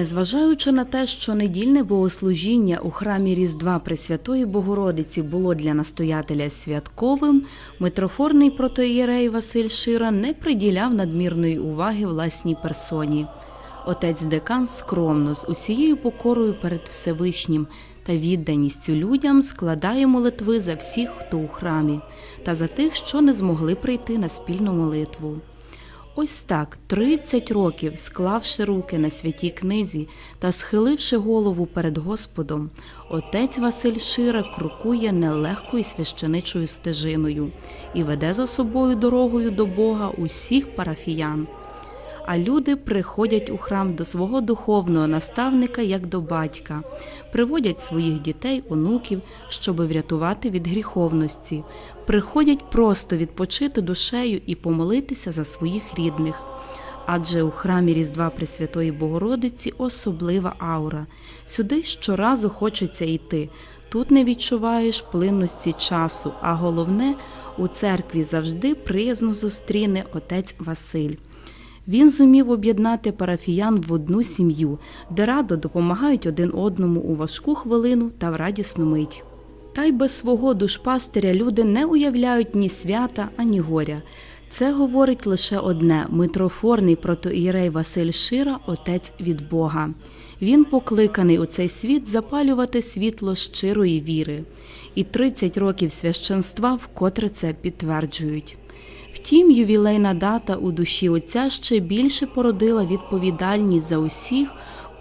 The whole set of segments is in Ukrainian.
Незважаючи на те, що недільне богослужіння у храмі Різдва Пресвятої Богородиці було для настоятеля святковим, митрофорний протоієрей Василь Шира не приділяв надмірної уваги власній персоні. Отець декан скромно з усією покорою перед Всевишнім та відданістю людям складає молитви за всіх, хто у храмі, та за тих, що не змогли прийти на спільну молитву. Ось так, 30 років, склавши руки на святій книзі та схиливши голову перед Господом, отець Василь Шира крокує нелегкою священичою стежиною і веде за собою дорогою до Бога усіх парафіян. А люди приходять у храм до свого духовного наставника як до батька, приводять своїх дітей, онуків, щоби врятувати від гріховності, приходять просто відпочити душею і помолитися за своїх рідних. Адже у храмі Різдва Пресвятої Богородиці особлива аура. Сюди щоразу хочеться йти. Тут не відчуваєш плинності часу, а головне, у церкві завжди приязно зустріне отець Василь. Він зумів об'єднати парафіян в одну сім'ю, де радо допомагають один одному у важку хвилину та в радісну мить. Та й без свого душпастиря люди не уявляють ні свята, ані горя. Це говорить лише одне: митрофорний протоієрей Василь Шира, отець від Бога. Він покликаний у цей світ запалювати світло щирої віри. І 30 років священства вкотре це підтверджують. Втім, ювілейна дата у душі отця ще більше породила відповідальність за усіх,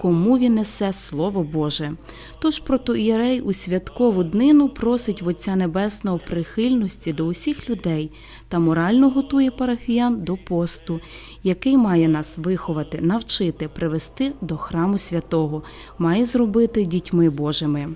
кому він несе Слово Боже. Тож протоієрей у святкову днину просить в Отця Небесного прихильності до усіх людей та морально готує парафіян до посту, який має нас виховати, навчити, привести до храму святого, має зробити дітьми Божими.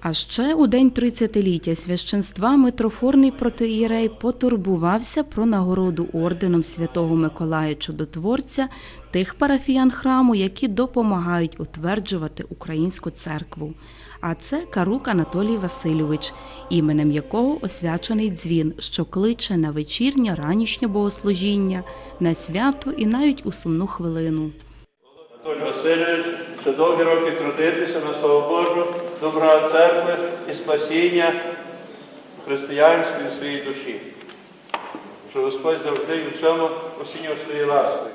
А ще у день 30-ліття священства митрофорний протоієрей потурбувався про нагороду орденом святого Миколая Чудотворця тих парафіян храму, які допомагають утверджувати українську церкву. А це Карук Анатолій Васильович, іменем якого освячений дзвін, що кличе на вечірнє ранішнє богослужіння, на свято і навіть у сумну хвилину. Васильович, що довгі роки трудитися на славу Божу, добра церкви і спасіння християнської своєї душі. Що Господь завжди і всьому осінював своєю ласкою.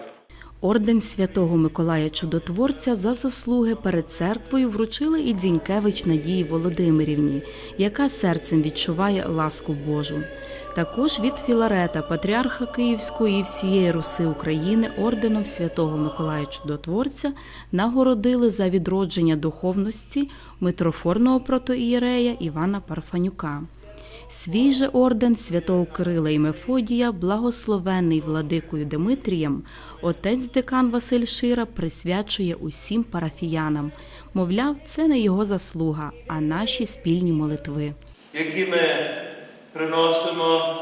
Орден святого Миколая Чудотворця за заслуги перед церквою вручили і Дзінькевич Надії Володимирівні, яка серцем відчуває ласку Божу. Також від Філарета, патріарха Київської і всієї Руси України орденом святого Миколая Чудотворця нагородили за відродження духовності митрофорного протоієрея Івана Парфанюка. Свій же орден святого Кирила і Мефодія, благословений владикою Димитрієм, отець декан Василь Шира присвячує усім парафіянам. Мовляв, це не його заслуга, а наші спільні молитви. які ми приносимо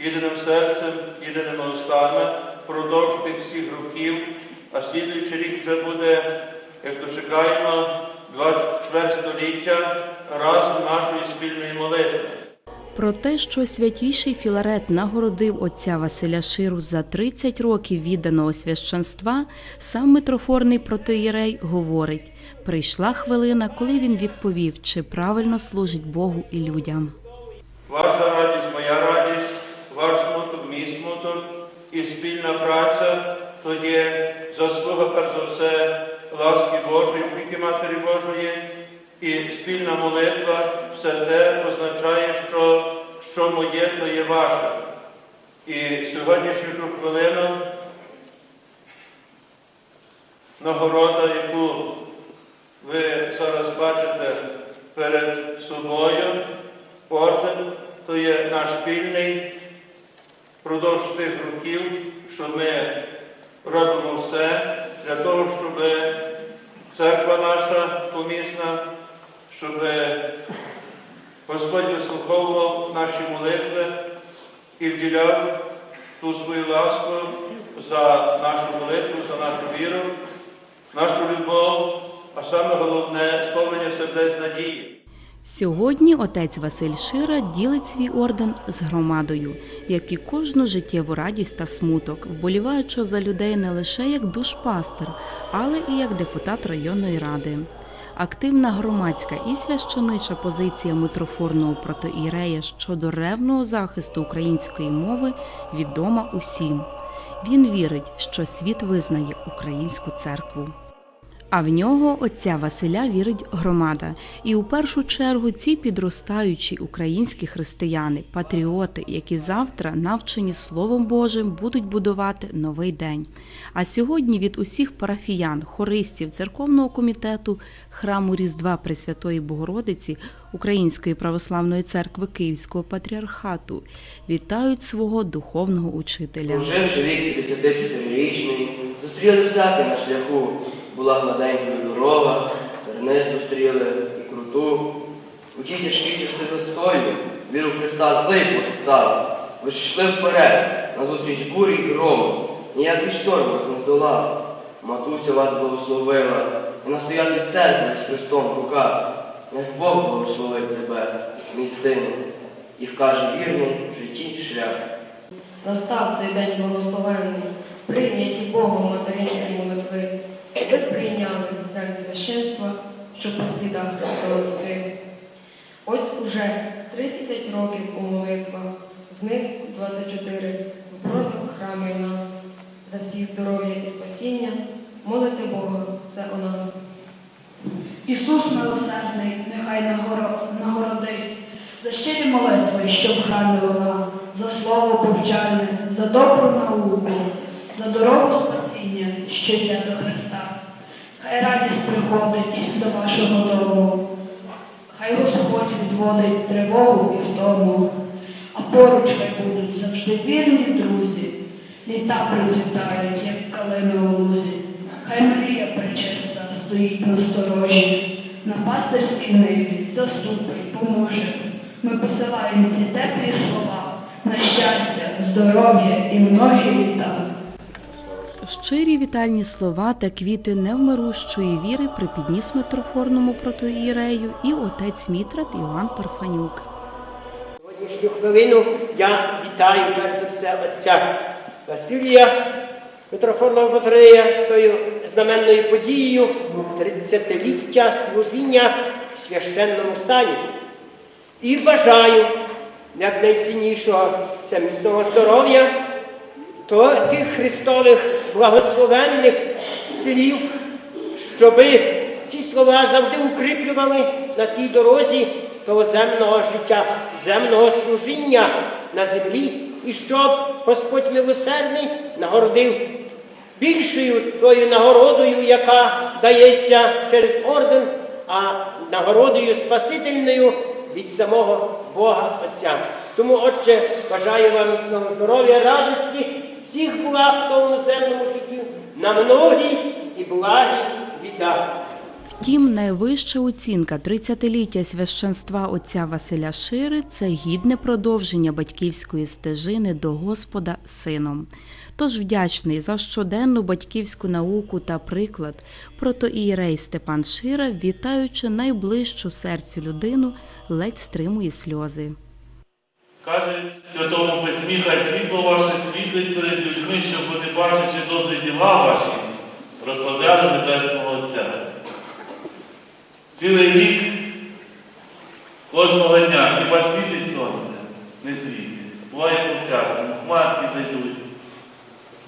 єдиним серцем, єдиними устами впродовж тих всіх років, а слідуючий рік вже буде, як дочекаємо, 24 століття разом нашої спільної молитви. Про те, що святійший Філарет нагородив отця Василя Ширу за 30 років відданого священства, сам митрофорний протоїрей говорить: прийшла хвилина, коли він відповів, чи правильно служить Богу і людям. Ваша радість, моя радість, ваш смуток, мій смуток і спільна праця то є заслуга, перш за все, ласки Божої, віки Матері Божої, і спільна молитва все те означає, що, що моє, то є ваше. І сьогоднішню ту хвилину нагорода, яку ви зараз бачите перед собою, орден, то є наш спільний впродовж тих років, що ми робимо все для того, щоб церква наша помісна, щоб Господь вислуховував наші молитви і вділяв ту свою ласку за нашу молитву, за нашу віру, нашу любов, а саме головне сповнення сердець надії. Сьогодні отець Василь Шира ділить свій орден з громадою, як і кожну життєву радість та смуток, вболіваючи за людей не лише як душпастер, але і як депутат районної ради. Активна громадська і священича позиція митрофорного протоірея щодо ревного захисту української мови відома усім. Він вірить, що світ визнає українську церкву. А в нього отця Василя вірить громада. І у першу чергу ці підростаючі українські християни, патріоти, які завтра, навчені Словом Божим, будуть будувати новий день. А сьогодні від усіх парафіян, хористів, церковного комітету храму Різдва Пресвятої Богородиці Української православної церкви Київського патріархату вітають свого духовного учителя. Проживши вік 54-річний, зустріли на шляху. Була гладенькою дорога, тернисту стріли і круту. У ті тяжкі часи застою віру Христа злий потоптали. Ви ж йшли вперед, назустріч бурі й грому. Ніякий шторм вас не здолав. Матуся вас благословила, і настояти церкви з Христом в руках. Нech Бог благословить тебе, мій сину, і вкаже вірний в житті шлях. Настав цей день благословенний, прийняті Богом царь священства, що по слідах Христова йти. Ось уже 30 років у молитвах, з них 24 в бродному храмі у нас. За всіх здоров'я і спасіння молите Бога все у нас. Ісус милосердний, нехай нагоро- нагородить за щирі молитви, що храмі луна, за слово повчальне, за добру науку, за дорогу спасіння, що йде до Христа. Хай радість приходить до вашого дому, хай Господь відводить тривогу і втому, а поруч хай будуть завжди вірні друзі, літа процвітають, як калини у лузі. Хай Марія пречиста стоїть на сторожі, на пастирській ниві заступить, поможе. Ми посилаємо ці теплі слова на щастя, здоров'я і многі літа. Щирі вітальні слова та квіти невмирущої віри припідніс митрофорному протоієрею і отець Мітрат Іоанн Парфанюк. Сьогоднішню хвилину я вітаю перш за все отця Василія, митрофорного патрея з тою знаменною подією 30-ліття служіння в священному сані. І бажаю як найціннішого це міцного здоров'я, то тих Христових благословенних слів, щоби ці слова завжди укріплювали на тій дорозі того земного життя, земного служіння на землі, і щоб Господь милосердний нагородив більшою тою нагородою, яка дається через орден, а нагородою спасительною від самого Бога Отця. Тому, Отче, бажаю вам міцного здоров'я, радості, всіх благ в тому земному житті, на многі і благі віта. Втім, найвища оцінка 30-ліття священства отця Василя Шири це гідне продовження батьківської стежини до Господа сином. Тож вдячний за щоденну батьківську науку та приклад протоієрей Степан Шира, вітаючи найближчу серцю людину, ледь стримує сльози. Каже Святому Письмі, хай світло ваше світить перед людьми, щоб вони, бачачи добрі діла ваші, прославляли Небесного Отця. Цілий рік кожного дня хіба світить сонце? Не світить. Буває по-всякому, хмарки зайдуть,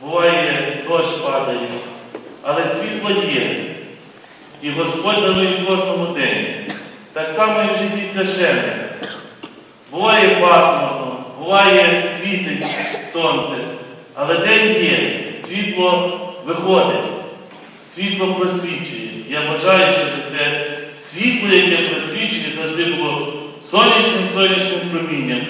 буває дощ падає, але світло є. І Господь дарує кожному день. Так само і в житті священника. Буває пасмурно, буває світить сонце, але день є, світло виходить, світло просвічує. Я бажаю, щоб це світло, яке просвічує, завжди було сонячним сонячним промінням,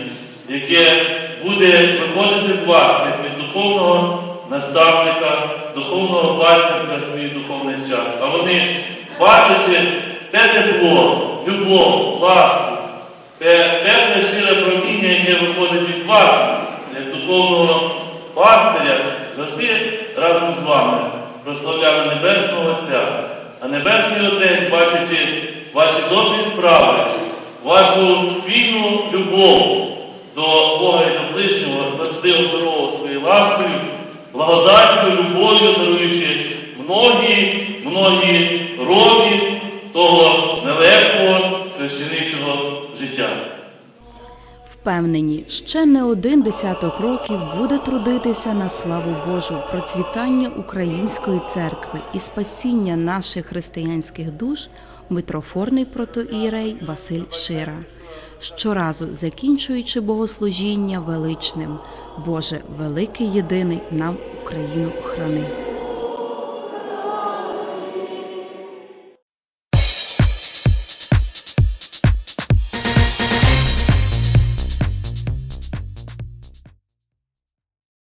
яке буде виходити з вас, як від духовного наставника, духовного батька своїх духовних час. А вони, бачачи те тепло, любов, ласку, те тепле щире проміння, яке виходить від вас, як духовного пастиря, завжди разом з вами прославляли Небесного Отця. А Небесний Отець, бачачи ваші добрі справи, вашу спільну любов до Бога і до ближнього завжди обдаровував своєю ласкою, благодаттю, любов'ю, даруючи многі, многі роки того нелегкого священичого життя. Впевнені, ще не один десяток років буде трудитися на славу Божу, процвітання української церкви і спасіння наших християнських душ митрофорний протоієрей Василь Шира. Щоразу закінчуючи богослужіння величним, Боже, великий єдиний нам Україну храни.